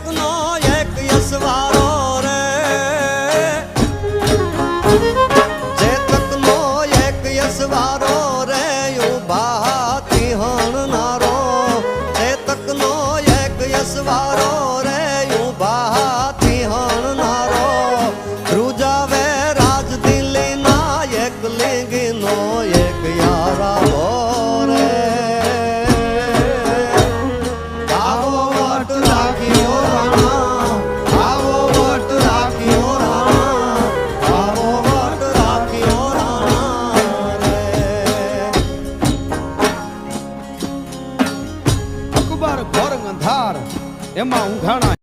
ચેતકનો એક યસવારો રે ચેતકનો એક યસવારો રે ઊભા હાથી હણનારો ચેતકનો એક યસવારો રે ઊભા હાથી હણનારો ધ્રુજાવે રાજ દિલ્હીના એક લિંગનો અકબર ઘોર અંધાર. એમાં ઊંઘાણા